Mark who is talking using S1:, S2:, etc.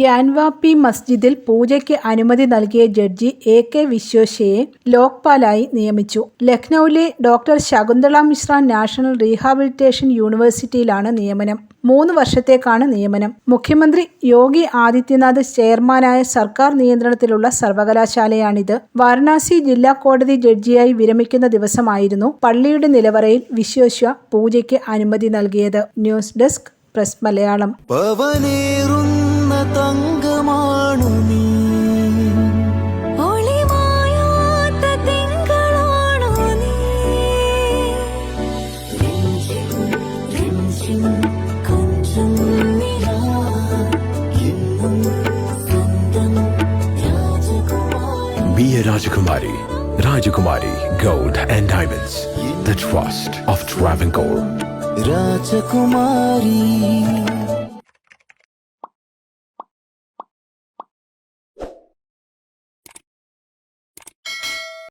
S1: ഗ്യാൻവാപ്പി മസ്ജിദിൽ പൂജയ്ക്ക് അനുമതി നൽകിയ ജഡ്ജി എ കെ വിശ്വേശയെ ലോക്പാലായി നിയമിച്ചു. ലഖ്നൌവിലെ doctor Shakuntala Mishra national rehabilitation യൂണിവേഴ്സിറ്റിയിലാണ് നിയമനം. മൂന്ന് വർഷത്തേക്കാണ് നിയമനം. മുഖ്യമന്ത്രി യോഗി ആദിത്യനാഥ് ചെയർമാനായ സർക്കാർ നിയന്ത്രണത്തിലുള്ള സർവകലാശാലയാണിത്. വാരണാസി ജില്ലാ കോടതി ജഡ്ജിയായി വിരമിക്കുന്ന ദിവസമായിരുന്നു പള്ളിയുടെ നിലവറയിൽ വിശ്വേശ്വ പൂജയ്ക്ക് അനുമതി നൽകിയത്. News desk press Malayalam.
S2: തങ്കമാണു നീ.
S3: രഞ്ജിം കൊഞ്ചും നിലാ. രാജകുമാരി.
S4: Be a Rajakumari. Rajakumari Gold and Diamonds.
S2: Rajakumari.